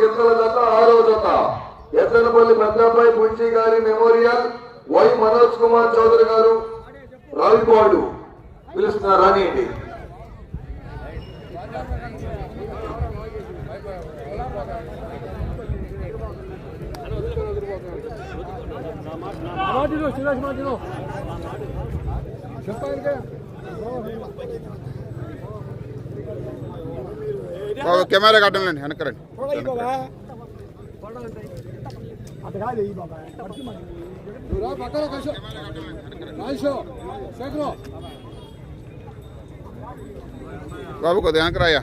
గిత్తల జత ఆరో జత. ఎత్తనపల్లి పెద్దపల్లి పుంచి గారి మెమోరియల్. వై మనోజ్ కుమార్ చౌదరి గారు రావిపాడు. పిలుస్తున్నారు రానియండి బాబు కెమెరా కట్టండి వెనకరండి బాబు. కొద్దిగా వెనకరాయ్యా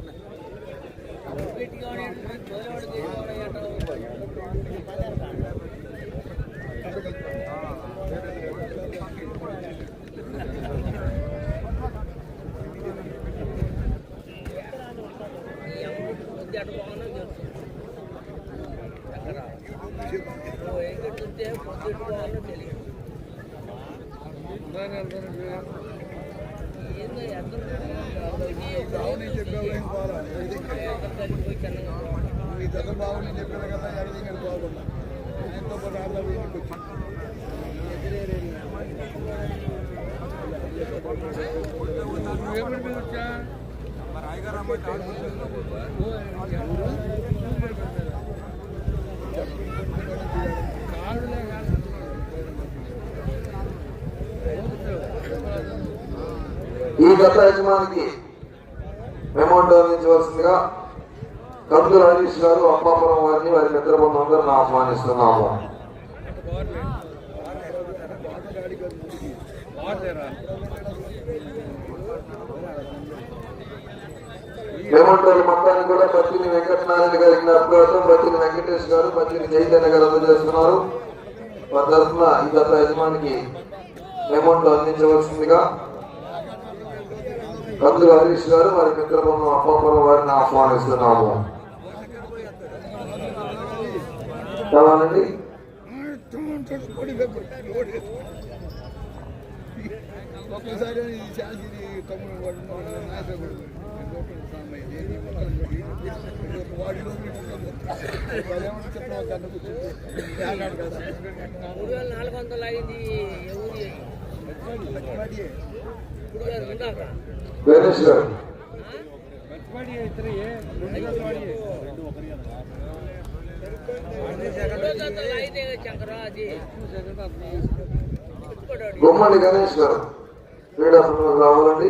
బాబు ఈ గత యజమానికి అమౌంట్ అందించవలసిందిగా కందులు హరీష్ గారు అప్పాపురం వారిని వారి మిత్ర బృందందరిని ఆహ్వానిస్తున్నాము. మెమోంటోల మొత్తాన్ని కూడా పత్తిని వెంకటనారాయణ గారి జ్ఞాపకార్థం పత్తిని వెంకటేష్ గారు పత్తిని చైతన్య గారు అందజేస్తున్నారు. వారి తరఫున ఈ గత యజమానికి మెమోంటో అందించవలసిందిగా కందులు హరీష్ గారు వారి మిత్రబృందం అప్పాపురం వారిని ఆహ్వానిస్తున్నాము. కావాలండి ఒక్కసారి నాలుగు వందలు అయింది గుమ్మడి గణేష్ గారు క్రీడా సంఘం రావాలండి.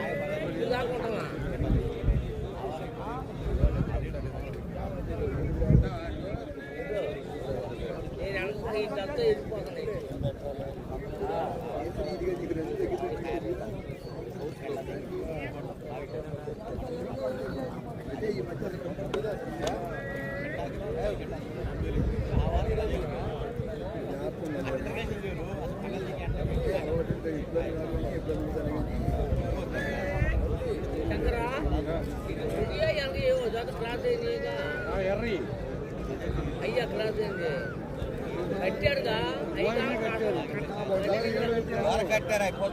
ఎర్రి అయ్యా క్లాస్ ఏంది కట్టాడుగా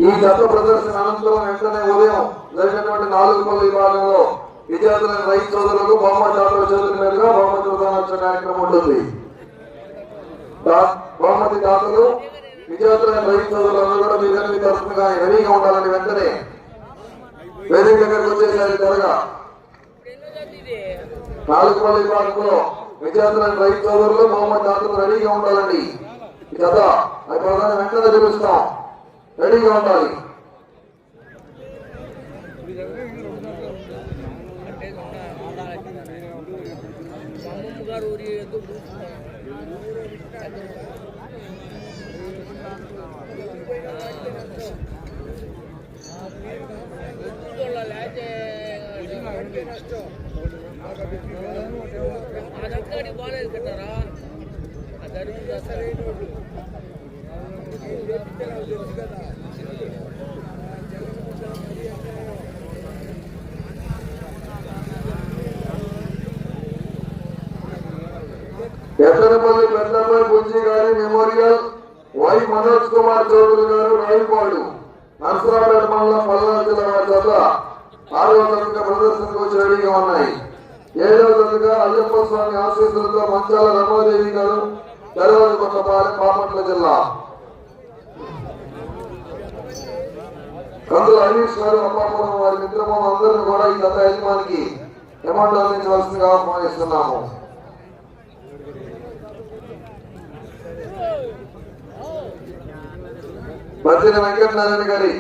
ఈ గత ప్రదర్శన అనంతరం వెంటనే ఉదయం జరిగినటువంటి నాలుగు పనుల విభాగంలో విద్యార్థులకు రైతు సోదరులకు బహుమతి దాతల చేతుల మీదుగా బహుమతి ప్రదానోత్సవ కార్యక్రమం ఉంటుంది. బహుమతి దాతలు విద్యార్థులైన రైతు సోదరులందరూ కూడా మీ దగ్గర మీ తరఫున రెడీగా ఉండాలని వెంటనే వేదిక దగ్గరకు వచ్చేసారి త్వరగా. నాలుగు పనుల విభాగంలో విద్యార్థులైన రైతు సోదరులు బహుమతి దాతలు రెడీగా ఉండాలండి. ఈ అది ప్రధాన వెంటనే చూపిస్తాం రెడీగా ఉండాలి. అదంతా బాగాలేదు కట్టారా అది అడుగుతుంది ఎత్తనపల్లి పెద్దపల్లి బుజ్జి గారి మెమోరియల్ వై మనోజ్ కుమార్ చౌదరి గారు రాయపాడు నర్సరాపేట మండలం పల్నాడు జిల్లా వారి చేత ఆరవ తరగతి ప్రదర్శనకు వచ్చి రెడీగా ఉన్నాయి. ఏడవ తరగతిగా అయ్యప్ప స్వామి ఆశీస్సులతో మంచాల రమాదేవి గారు తెరవది కొత్తపాలెం బాపట్ల జిల్లా. కందుల హరీష్ గారు అప్పాపురం వారి మిత్రమం అందరిని కూడా ఈ గత యజమానికి అమౌంట్ అందించవలసిందిగా ఆహ్వానిస్తున్నాము. బతిన వెంకటనారాయణ గారి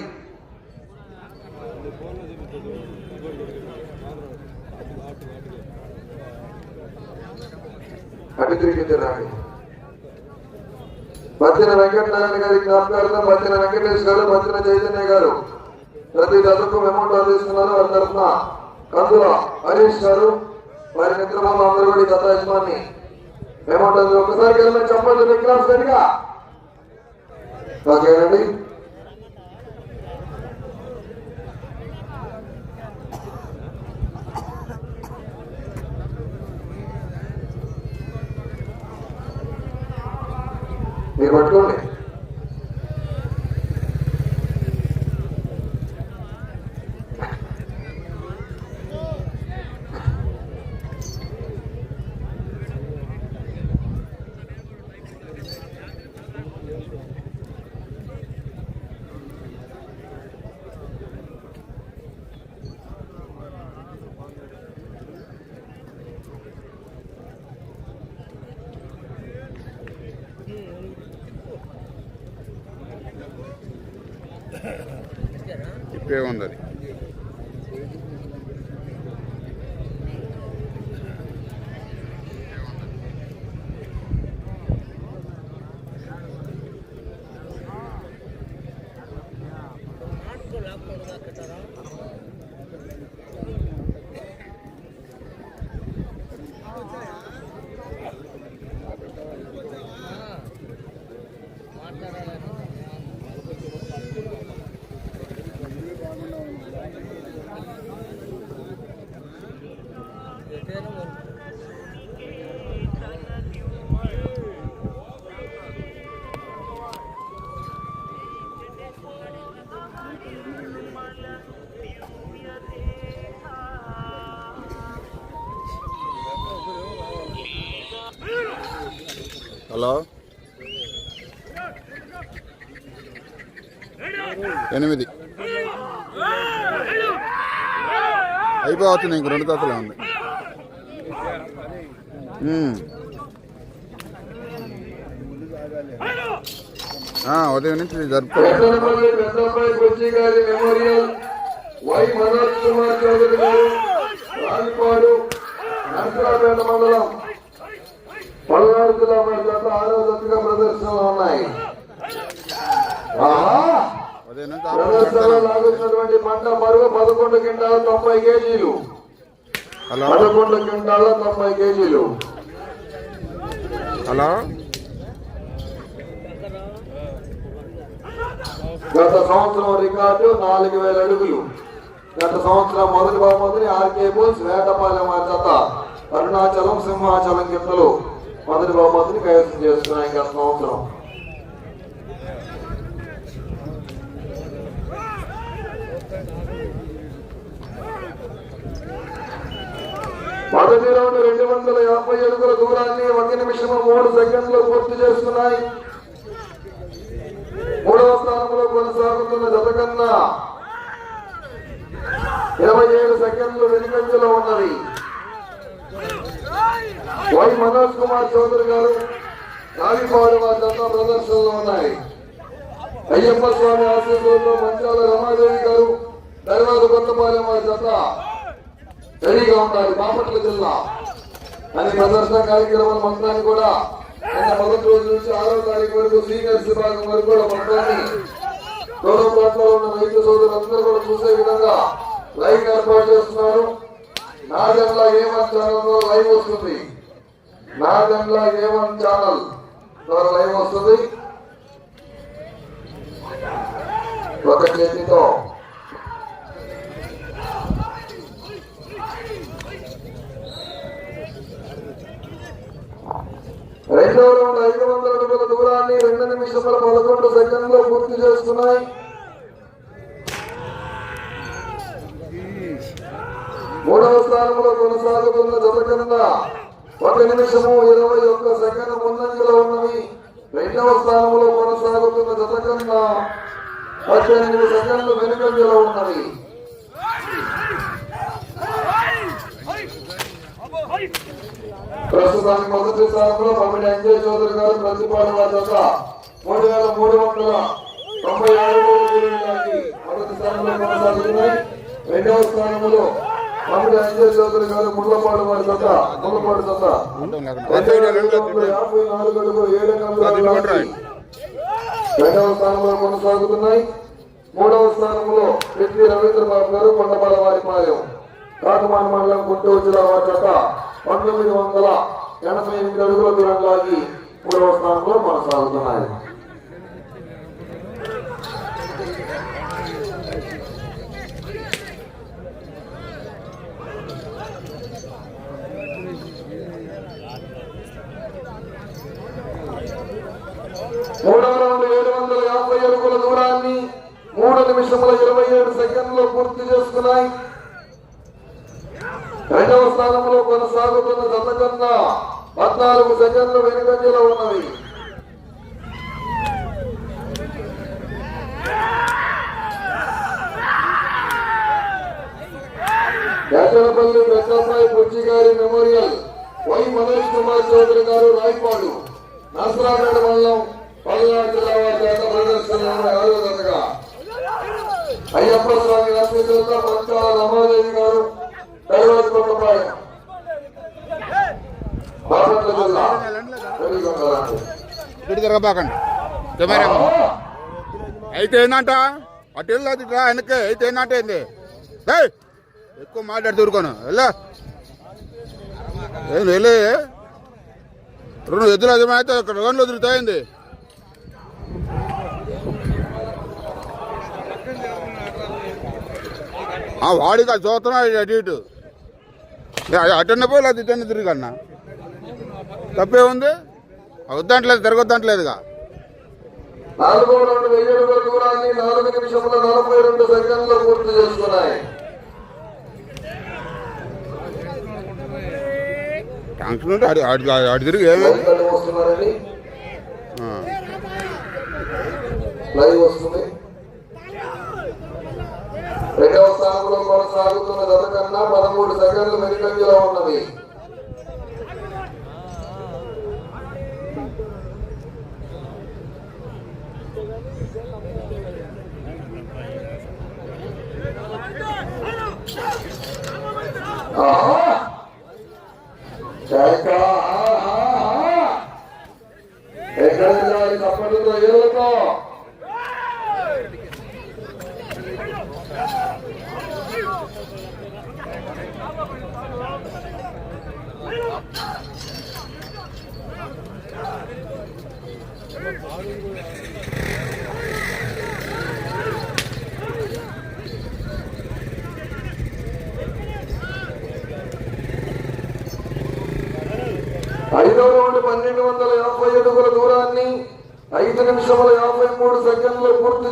అటు తిరిగి రాండి బతిన వెంకటనారాయణ గారి జ్ఞాపకార్థం బతిన వెంకటేష్ గారు బతిన చైతన్య గారు ప్రతి దశకు అమౌంట్ అందిస్తున్నారు. వారి తరఫున కందుల హరీష్ గారు వారి మిత్రమంలో అందరూ కూడా ఈ ఏమంటుంది? ఒకసారి కలిసి చెప్పండి విక్రాస్ గడిగా ఓకేనండి మీరు పట్టుకోండి. ఉంది అది. హలో? ఎనిమిది. అయిపోతుంది ఇంక రెండు తాతలే ఉంది. ఉదయం నుంచి జరుపుకోవాలి ఆరో జట్టుగా ప్రదర్శనలు ఉన్నాయి. ప్రదర్శనలో లాగుతున్నటువంటి పంట బరువు పదకొండు క్వింటాల తొంభై కేజీలు. పదకొండు క్వింటాల తొంభై కేజీలు. హలో? గత సంవత్సరం రికార్డు నాలుగు వేల అడుగులు. గత సంవత్సరం మొదటి బహుమతిని ఆర్కే బోల్స్ వేటపాలెం జత. అరుణాచలం సింహాచలం గిత్తలు మొదటి బహుమతిని కైవసం చేస్తున్నాయి గత సంవత్సరం. మొదటి రౌండ్ రెండు వందల యాభై అడుగుల దూరాన్ని ఒక నిమిషం మూడు సెకండ్లు పూర్తి చేస్తున్నాయి. మూడవ స్థానంలో కొనసాగుతున్న జత కన్నా ఇరవై ఏడు సెకండ్లు వెనుకంజలో ఉన్నది వై మనోజ్ కుమార్ చౌదరి గారు నాగిపాడు వారి జత ప్రదర్శనలో ఉన్నాయి. అయ్యప్ప స్వామి ఆశీస్సులతో మంచాల రమాదేవి గారు తర్వాత కొత్తపాలెం వారి జత రెడీగా ఉండాలి బాపట్ల జిల్లా. అని ప్రదర్శన కార్యక్రమాలు మొత్తాన్ని కూడా నిన్న మొదటి రోజు నుంచి ఆరో తారీఖు వరకు సీనియర్స్ విభాగం వరకు కూడా మొత్తాన్ని గౌరవ ప్రాంతాల్లో ఉన్న రైతు సోదరులందరూ కూడా చూసే విధంగా లైవ్ ఏర్పాటు చేస్తున్నారు. నాదెండ్ల ఏవన్ ఛానల్లో లైవ్ వస్తుంది? నాదెండ్ల ఏవన్ ఛానల్ ద్వారా లైవ్ వస్తుంది? ఒక చేతితో రెండవ రౌండ్ ఐదు వందల అడుగుల దూరాన్ని రెండు నిమిషముల పదకొండు సెకండ్లో పూర్తి చేస్తున్నాయి మూడవ స్థానంలో కొనసాగుతున్న జత కింద ఒక నిమిషము ఇరవై ఒక్క సెకండ్ ముందంజలో ఉన్నవి రెండవ స్థానంలో కొనసాగుతున్న జత కింద పద్దెనిమిది సెకండ్లు వెనుకంజలో ఉన్నవి ప్రస్తుతానికి మొదటి స్థానంలో పంపిణీ అంజయ్ చౌదరి గారు ప్రతిపాడు వారి జత మూడు వేల మూడు వందల తొంభై ఆరు మొదటి స్థానంలో కొనసాగుతున్నాయి రెండవ స్థానంలో పమిడి అంజయ్ చౌదరి గారు ముళ్ళపాడు వారి ముళ్ళపాడు యాభై నాలుగు అడుగు ఏడు రెండవ స్థానంలో కొనసాగుతున్నాయి. మూడవ స్థానంలో ఎస్పీ రవీంద్ర బాబు గారు కొండపాల వారి పాలెం. కాకమాన మండలం గుంటూరు జిల్లా వారి జత. పంతొమ్మిది వందల ఎనభై ఎనిమిది అడుగుల దూరం లాగి మూడవ స్థానంలో కొనసాగుతున్నాయి మూడవ రౌండ్ ఏడు వందల యాభై అడుగుల దూరాన్ని మూడు నిమిషముల ఇరవై ఏడు సెకండ్లు పూర్తి రెండవ స్థానంలో కొనసాగుతున్న జత కన్నా పద్నాలుగు సెకండ్లు వెనుకంజలో ఉన్నవి. యాచనపల్లి పెద్దమ్మాయి బుజ్జి గారి మెమోరియల్ వై మనోజ్ కుమార్ చౌదరి గారు రాయపాడు. నసరాపేట మండలం పల్నాడు జిల్లా వారి చేత ప్రదర్శనలో అయ్యప్ప స్వామి పంచాల రమాదేవి గారు బాపట్ల జిల్లా ఇటు తిరగబాకండి కెమెరా అయితే ఏందంట? అటు వెళ్ళదు రా వెనక్కి. అయితే ఏందంట ఏంది? ఎక్కువ మాట్లాడి దూరుకోను. వెళ్ళా. ఏం రెండు ఎద్దులు అదమైతే అక్కడ రెండు వదులుతాయింది ఆ వాడికి అది చూస్తున్నా అటు ఇటు. అటన్న పోలే అది ఇటన్న తిరిగన్నా తప్పే ఉంది వద్దంటలేదు తిరగొద్దంటలేదుగా నాలుగో రెండు వెయ్యి అడుగుల దూరాన్ని నాలుగు నిమిషముల నలభై రెండు సెకండ్లు పూర్తి చేసుకున్నాయి. టెన్షన్ ఉంటే ఆడి ఆడి తిరిగి ఏమైంది వస్తున్నారని. లైవ్ వస్తుంది. రెండవ స్థానంలో కొనసాగుతున్న జత కన్నా పదమూడు సెకండ్లు వెనుకంజలో ఉన్నది.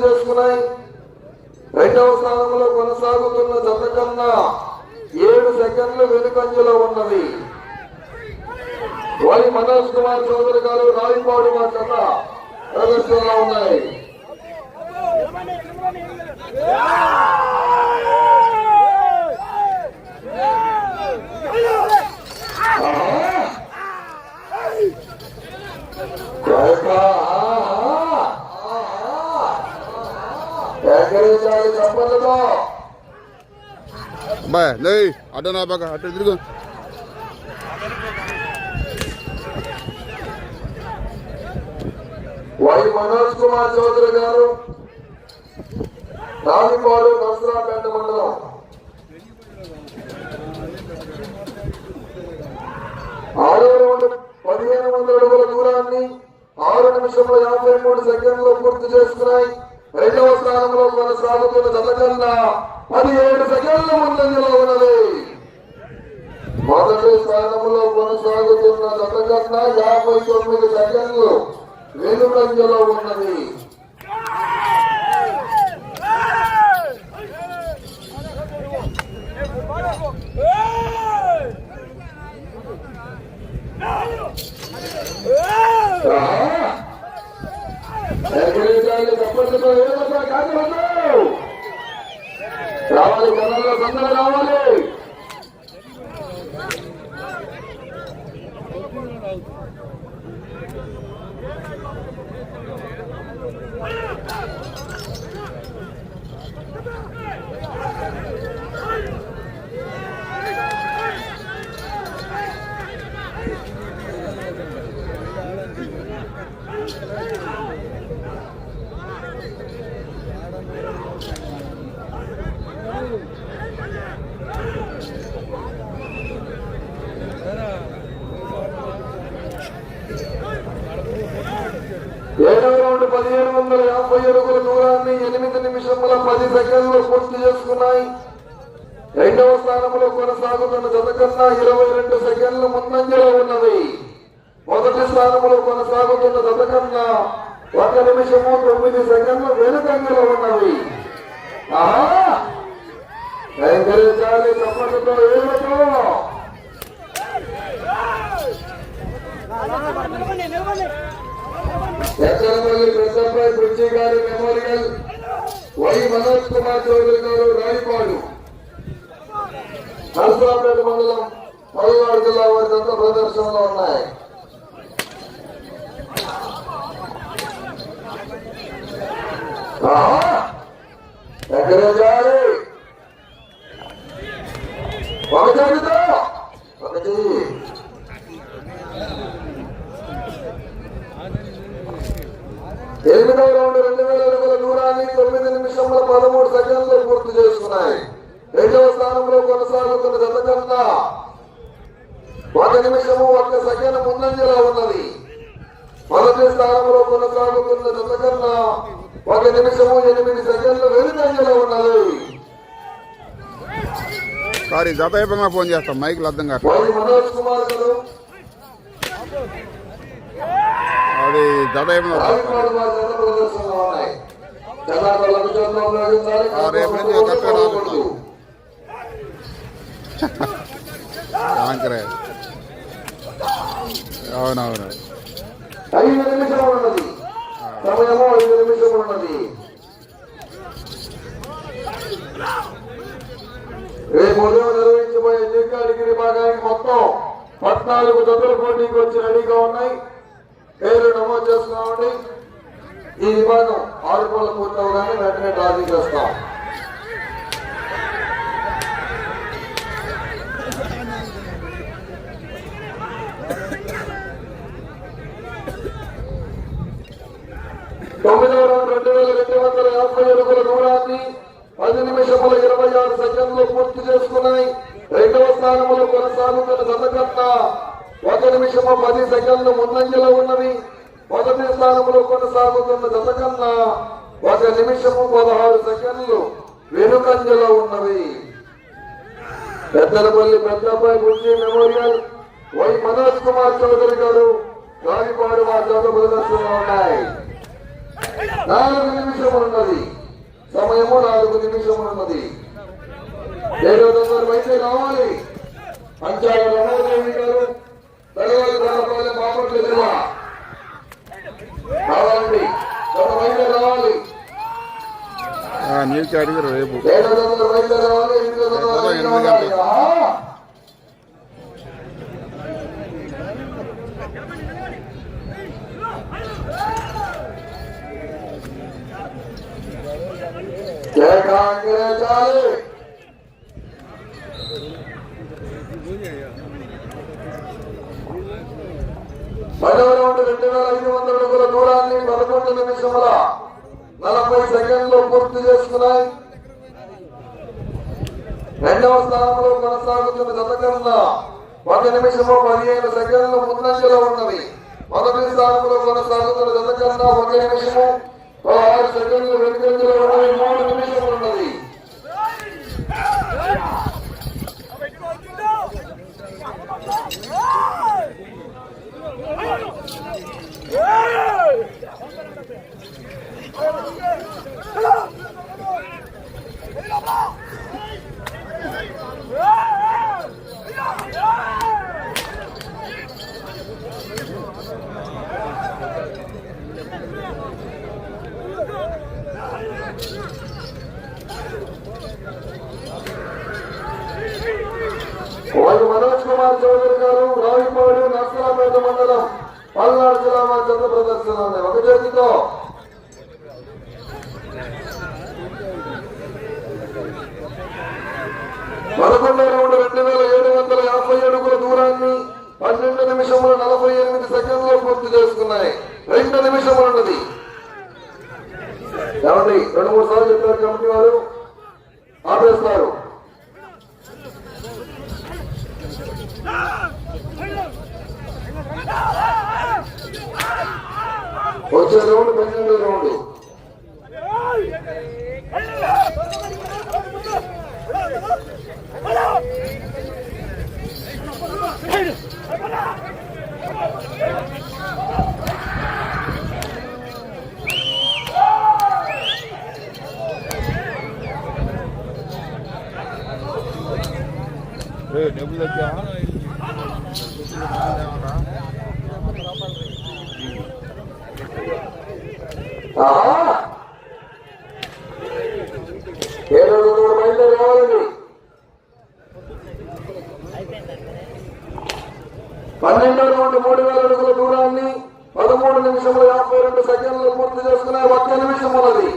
చేసుకున్నాయి. రెండవ స్థానంలో కొనసాగుతున్న జత కన్నా ఏడు సెకండ్లు వెనుకంజలో ఉన్నది. వై మనోజ్ కుమార్ చౌదరి గారు రావిపాడు మా జత ప్రదర్శనలో ఉన్నాయి. అబ్బాయి లే అటు నా పక్క అటు తిరుగు. వై మనోజ్ కుమార్ చౌదరి గారు రావిపాడు నరసరాపేట మండలం. ఆరో పదిహేను వందల అడుగుల దూరాన్ని ఆరు నిమిషంలో యాభై మూడు సెకండ్లు పూర్తి చేసుకున్నాయి. రెండవ స్థానంలో కొనసాగుతున్న జత కన్నా పదిహేడు సెకండ్ల ముందంజలో ఉన్నది. మొదటి స్థానంలో కొనసాగుతున్న జత కన్నా యాభై తొమ్మిది సెకండ్లు వెనుకంజలో ఉన్నది. ఎక్కడించాలి తప్పనిసరిగా ఏమవుతా కాదు రావాలి జనంలో తొందర రావాలి ఎనిమిది పది సెకండ్లు పూర్తి చేసుకున్నాయి. రెండవ స్థానంలో కొనసాగుతున్న జత కన్నా ఇరవై రెండు సెకండ్లు ముందంజలో ఉన్నది. మొదటి స్థానంలో కొనసాగుతున్న జత కన్నా ఒక నిమిషము తొమ్మిది సెకండ్లు వెనుకంజలో ఉన్నది. ఆహా! చప్పటితో ఏమిటో ఎక్కడపల్లి గారి మెమోరియల్. వై మనోజ్ కుమార్ చౌదరి గారు రాయపాడు నరసరాపేట మండలం పల్నాడు జిల్లా వారి జత ప్రదర్శనలో ఉన్నాయి. ఆహా! ఎక్కడ చేయాలి ఒకటి ఒకటి. ఎనిమిదవ రౌండ్ రెండు వేల అడుగుల దూరాన్ని తొమ్మిది నిమిషంలో పదమూడు సెకండ్లు పూర్తి చేసుకున్నాయి రెండవ స్థానంలో కొనసాగుతున్న జత కన్నా ఒక నిమిషము ఒక్క సెకండ్ ముందంజలో ఉన్నది. మొదటి స్థానంలో కొనసాగుతున్న జత కన్నా ఒక నిమిషము ఎనిమిది సెకండ్లు వెనుకంజలో ఉన్నది. సారీ జత అయిపోయినా ఫోన్ చేస్తాం. మైకులు అర్థం కాదు మనోజ్ కుమార్ గారు అది జత అయిపోయినా రావిపాడు వారి జత ప్రదర్శనలో ఉన్నాయి జనాభా రేపు నుంచి కరెక్ట్గా రావాలి. కాంకరే అవునవును. ఐదు నిమిషములు ఉన్నది. సమయము ఐదు ఉన్నది. రేపు ఉదయం నిర్వహించబోయే జిల్లాడికి విభాగానికి మొత్తం పద్నాలుగు జతల పోటీకి వచ్చి రెడీగా ఉన్నాయి. పేరు నమోదు చేసుకున్నామండి ఈ విభాగం ఆరు కోళ్ళ పూర్తవగానే వెంటనే డ్రాజీ చేస్తాం. తొమ్మిదవ రౌండ్ రెండు వేల రెండు వందల యాభై అడుగుల దూరాన్ని పది నిమిషముల ఇరవై ఆరు సెకండ్లు పూర్తి చేసుకున్నాయి. రెండవ స్థానంలో కొనసాగుతున్న జత ఒక నిమిషము పది సెకండ్లు ముందంజలో ఉన్నవి. మొదటి స్థానంలో కొనసాగుతున్న జత కన్నా ఒక నిమిషము పదహారు సెకండ్లు వెనుకంజలో ఉన్నవి. పెద్దలపల్లి పెద్దపై గుంజీ మెమోరియల్ వై మనోజ్ కుమార్ చౌదరి గారు గాలిపాడు మా జత ప్రదర్శనలో ఉన్నాయి. నాలుగు నిమిషములు ఉన్నది సమయము నాలుగు నిమిషములు ఉన్నది ఏడో తొందర అయితే రావాలి. పంచాయతీ రమణదేవి గారు తర్వాత రావాలి బాపట్ల జిల్లా. రావాలండి. తన వైద్య రావాలి. నీకు అడిగారు రేపు. ఏడో తొందర వైద్య రావాలి ఎనిమిదో వైద్య ఎనిమిది రావాలి. గంటలు. రెండు వేల ఐదు వందల అడుగుల దూరాన్ని పదకొండు నిమిషముల నలభై సెకండ్లు పూర్తి చేసుకున్నాయి. రెండవ స్థానంలో కొనసాగుతున్న జత కన్నా ఒక నిమిషము పదిహేను సెకండ్లు ముందంజలో ఉన్నవి. మొదటి స్థానంలో కొనసాగుతున్న జత కన్నా ఒక నిమిషము ఆరు సెకండ్లు వెనుకంజలో ఉన్నవి. మూడు నిమిషములు ఉన్నది. 일어나! 일어나! ఒక చేతితో పదకొండో రౌండ్ రెండు వేల ఏడు వందల యాభై అడుగుల దూరాన్ని పన్నెండు నిమిషముల నలభై ఎనిమిది సెకండ్లు పూర్తి చేసుకున్నాయి రెండు నిమిషములు ఉన్నది ఏమండి రెండు మూడు సార్లు చెప్పారు కమిటీ వారు ఆపేస్తారు వచ్చే రౌండ్ పన్నెండు రౌండ్. డబ్బులు వచ్చా? ఆహా! ఏడు మూడు మైళ్ళు రావాలండి పన్నెండు రౌండ్ మూడు వేల అడుగుల దూరాన్ని పదమూడు నిమిషముల యాభై రెండు సెకండ్లు పూర్తి చేసుకునే ఒక్క నిమిషం ఉన్నది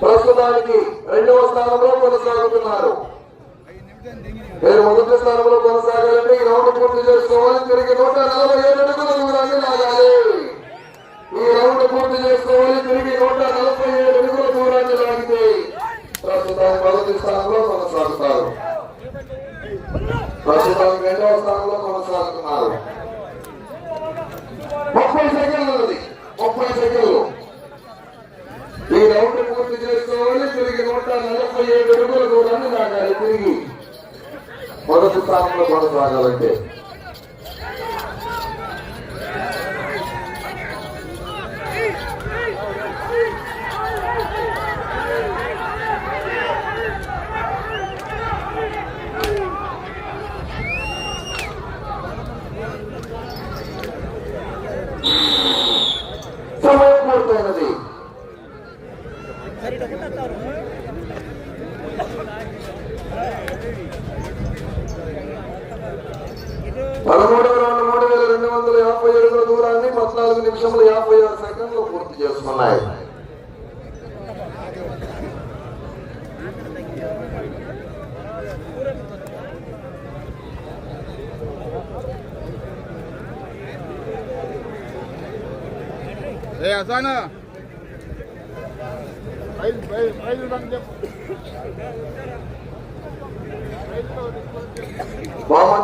ప్రస్తుతానికి రెండవ స్థానంలో కొనసాగుతున్నారు మీరు మొదటి స్థానంలో కొనసాగాలంటే ఈ రౌండ్ పూర్తి చేసుకోవాలి తిరిగి నూట నలభై ఏడు అడుగుల దూరాన్ని లాగాలి ఈ రౌండ్ పూర్తి చేసుకోవాలి. తిరిగి నూట నలభై ఏడు అడుగుల దూరాన్ని లాగితే ప్రస్తుతానికి మొదటి స్థానంలో కొనసాగుతారు. ప్రస్తుతానికి రెండవ స్థానంలో కొనసాగుతున్నారు. ముప్పై సెకండ్లు ఉన్నది. ముప్పై సెకండ్లు. ఈ రౌండ్ పూర్తి చేసుకోవాలి. తిరిగి నూట నలభై ఏడు అడుగుల దూరాన్ని లాగాలి. తిరిగి మొదటి స్థానంలో కొనసాగాలంటే.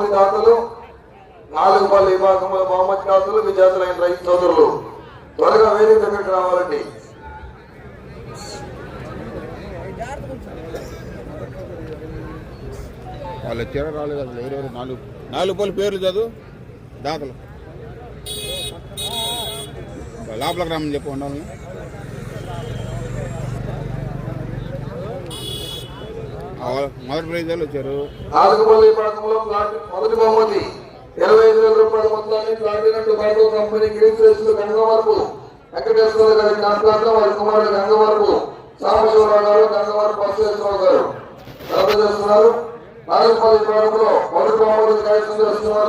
బహుమతి దాతలు నాలుగు పల్లె విభాగముల బహుమతి దాతలు విద్యార్థులైన రైతు సోదరులు. త్వరగా వేదిక దగ్గరికి రావాలండి. వాళ్ళ వచ్చారో రాలేదు అసలు ఎవరెవరు? నాలుగు నాలుగు పలు పేర్లు చదువు. దాతలు. లోపల గ్రామం చెప్పి ఉండాలని మొదటి ప్రైజాలు వచ్చారు. ఆలకపోలి పథకంలో మొదటి బహుమతి. ఇరవై ఐదు వేల రూపాయల మొత్తాన్ని ప్లాటినం టొబాటో కంపెనీ గిరిశ్రేష్ఠులు గంగవరపు వెంకటేశ్వర గారి కాంట్రాక్టర్ వారి కుమారుడు గంగవరపు సాంబశివరావు గారు గంగవరపు బసవేశ్వరరావు గారు. రద్దు చేస్తున్నారు నాగపల్లి ప్రాంతంలో మొదటి బహుమతి కార్యక్రమం చేస్తున్నారు